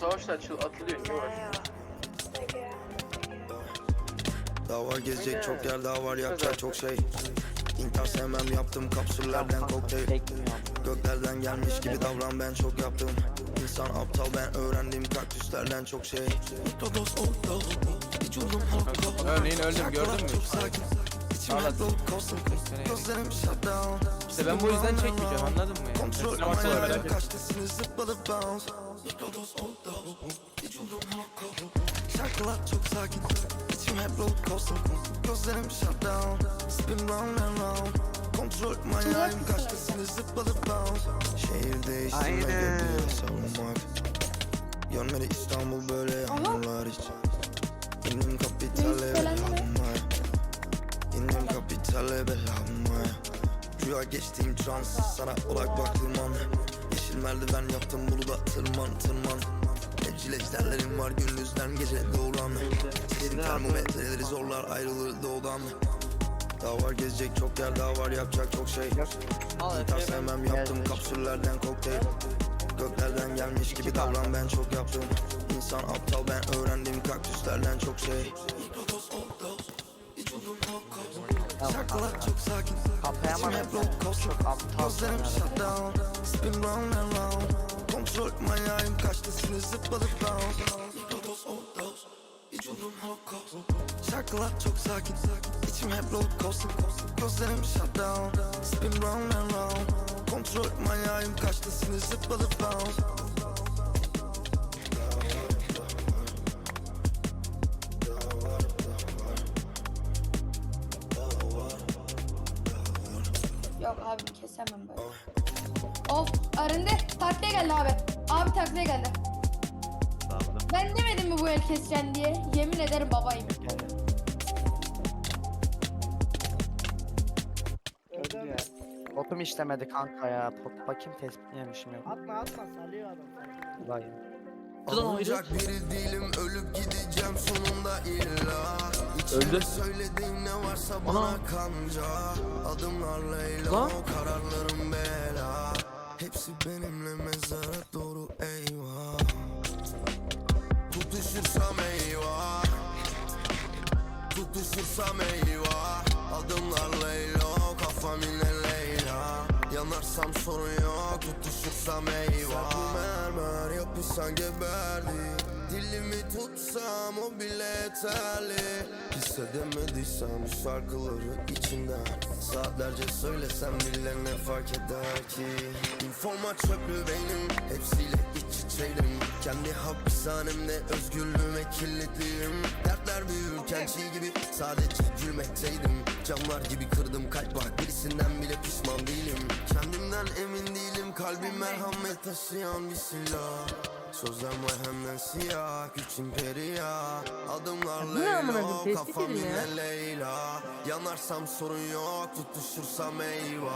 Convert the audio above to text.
savaşta açıl atılıyor. Niye uğraşıyorsun? Daha var gezecek çok yer daha var yapacak çok şey. İntihar sevmem yaptım kapsüllerden kokteyl. Göklerden gelmiş gibi davran ben çok yaptım. İnsan aptal ben öğrendim kaktüslerden çok şey. Örneğin öldüm gördün mü? Down. İşte ben bu yüzden çekmeyeceğim anladın mı? ya? Kontrol halka Şarkılar çok sakin. İçim hep roller coaster. Gözlerim shut down. Spin round and round. Kontrol manyağım kaçtasını zıpladı bounce. Şehir değiştirme göbeğe savunmak. Görmedi İstanbul böyle yağmurlar hiç İndim kapitale Kapitale belamaya Rüya geçtiğim trans Sana olak baktığım an Yeşil merdiven yaptım buluda tırman tırman. Evcil ejderlerim var gündüzden gece doğuran Senin termometreleri zorlar ayrılır doğudan. Daha var gezecek çok yer daha var yapacak çok şey. Gitar sevmem yaptım kapsüllerden kokteyl. Göklerden gelmiş gibi davran ben çok yaptım. İnsan aptal ben öğrendim kaktüslerden çok şey Şarkılar çok sakin. İçim hep roller coaster Gözlerim shut down. Spin round and round. Kontrol manyağım kaçtasını zıpladı bounce Dodos overdose Vücudum holocaust Şarkılar çok sakin. İçim hep roller coaster Gözlerim shut down. Spin round and round. Kontrol manyağım kaçtasını zıpladı bounce Yok abi kesemem böyle. Of arındı. Taklaya geldi abi. Abi taklaya geldi. Ben demedim mi bu el keseceksin diye? Yemin ederim babayım. Öldü ya. Botum işlemedi kanka ya. Pot bakayım tespit yemişim yok. Atma atma salıyor adam. salıyor. Alınacak biri değilim ölüp gideceğim sonunda illa. Öldü. söylediğim ne varsa bana kanca. Adımlarla eyle Lan. o kararlarım bela. Hepsi benimle mezara doğru eyvah. Tutuşursam eyvah. Tutuşursam eyvah. Adımlarla eyle o kafam Leyla Yanarsam sorun yok tutuşursam eyvah. Serpu mermer yapışsan geberdi Dilimi tutsam o bile yeterli. Hissedemediysem bu şarkıları içinden Saatlerce söylesem bile ne fark eder ki? Informa çöplü beynim hepsiyle iç içeydim. Kendi hapishanemde özgürlüğüme kilitliyim Dertler büyürken çiğ gibi sadece gülmekteydim Camlar gibi kırdım kalp var. Birisinden bile pişman değilim. Kendimden emin değilim. Kalbim merhamet taşıyan bir silah. Sözler hemden siyah güç elo koyayım, tespit kafam yine Leyla. Yanarsam sorun yok tutuşursam eyvah